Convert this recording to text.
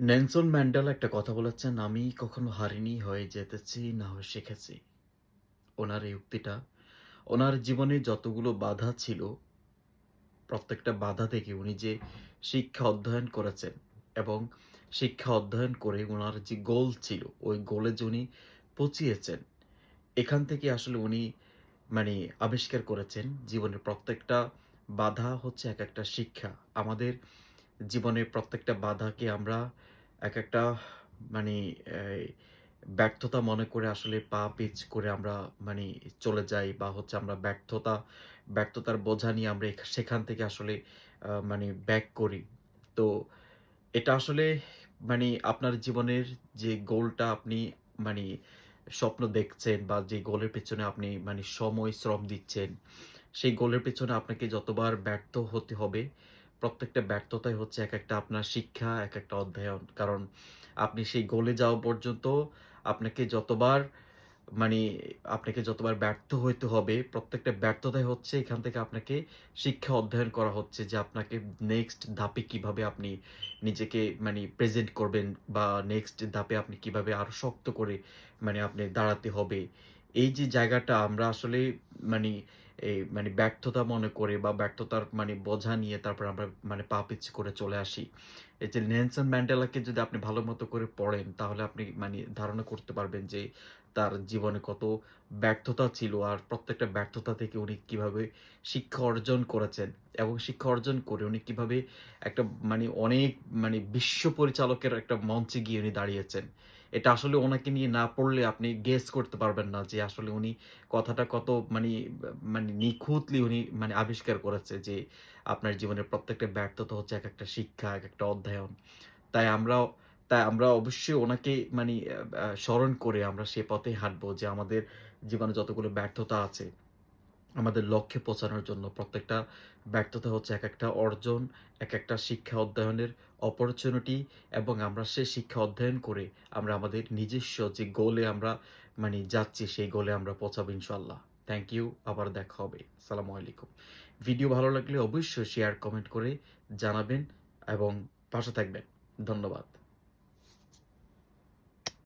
Nelson Mandela একটা কথা বলেছেন, আমি কখনো হারিনি, হয়ে যেতেছি, না হয়ে শিখেছি। ওনার এই উক্তিটা, ওনার জীবনে যতগুলো বাধা ছিল, প্রত্যেকটা বাধা থেকে উনি যে শিক্ষা অধ্যয়ন করেছেন এবং শিক্ষা অধ্যয়ন করে ওনার যে গোল ছিল, ওই গোলে যে উনি পৌঁছিয়েছেন, এখান থেকে আসলে উনি মানে আবিষ্কার করেছেন, জীবনের প্রত্যেকটা বাধা হচ্ছে এক একটা শিক্ষা। আমাদের জীবনের প্রত্যেকটা বাধাকে আমরা এক একটা মানে ব্যর্থতা মনে করে আসলে পা পিচ করে আমরা মানে চলে যাই বা হচ্ছে আমরা ব্যর্থতা, ব্যর্থতার বোঝা নিয়ে আমরা সেখান থেকে আসলে মানে ব্যাক করি। তো এটা আসলে মানে আপনার জীবনের যে গোলটা আপনি মানে স্বপ্ন দেখছেন বা যে গোলের পেছনে আপনি মানে সময়, শ্রম দিচ্ছেন, সেই গোলের পেছনে আপনাকে যতবার ব্যর্থ হতে হবে প্রত্যেকটা ব্যর্থতাই হচ্ছে এক একটা আপনার শিক্ষা, এক একটা অধ্যয়ন। কারণ আপনি সেই গোলে যাওয়া পর্যন্ত আপনাকে যতবার মানে আপনাকে যতবার ব্যর্থ হইতে হবে, প্রত্যেকটা ব্যর্থতাই হচ্ছে এখান থেকে আপনাকে শিক্ষা অধ্যয়ন করা হচ্ছে যে আপনাকে নেক্সট ধাপে কীভাবে আপনি নিজেকে মানে প্রেজেন্ট করবেন বা নেক্সট ধাপে আপনি কীভাবে আরও শক্ত করে মানে আপনি দাঁড়াতে হবে। এই যে জায়গাটা আমরা আসলে মানে এই মানে ব্যর্থতা মনে করে বা ব্যর্থতার মানে বোঝা নিয়ে তারপর আমরা মানে পা পিছু করে চলে আসি। এই যে নেনসন ম্যান্ডেলাকে যদি আপনি ভালো মতো করে পড়েন, তাহলে আপনি মানে ধারণা করতে পারবেন যে তার জীবনে কত ব্যর্থতা ছিল আর প্রত্যেকটা ব্যর্থতা থেকে উনি কীভাবে শিক্ষা অর্জন করেছেন এবং শিক্ষা অর্জন করে উনি কীভাবে একটা মানে অনেক মানে বিশ্ব পরিচালকের একটা মঞ্চে গিয়ে উনি দাঁড়িয়েছেন। এটা আসলে ওনাকে নিয়ে না পড়লে আপনি গেস করতে পারবেন না যে আসলে উনি কথাটা কত মানে মানে নিখুঁতলি উনি মানে আবিষ্কার করেছে যে আপনার জীবনের প্রত্যেকটা ব্যর্থতা হচ্ছে এক একটা শিক্ষা, এক একটা অধ্যয়ন। তাই আমরাও তাই আমরা অবশ্যই ওনাকে মানে স্মরণ করে আমরা সে পথে হাঁটবো যে আমাদের জীবনে যতগুলো ব্যর্থতা আছে আমাদের লক্ষ্যে পৌঁছানোর জন্য প্রত্যেকটা ব্যর্থতা হচ্ছে এক একটা অর্জন, এক একটা শিক্ষা অধ্যয়নের অপরচুনিটি এবং আমরা সে শিক্ষা অধ্যয়ন করে আমরা আমাদের নিজস্ব যে গোলে আমরা মানে যাচ্ছি, সেই গোলে আমরা পৌঁছাবো ইনশাল্লাহ থ্যাংক ইউ আবার দেখা হবে। সালামু আলাইকুম। ভিডিও ভালো লাগলে অবশ্যই শেয়ার কমেন্ট করে জানাবেন এবং পাশে থাকবেন। ধন্যবাদ।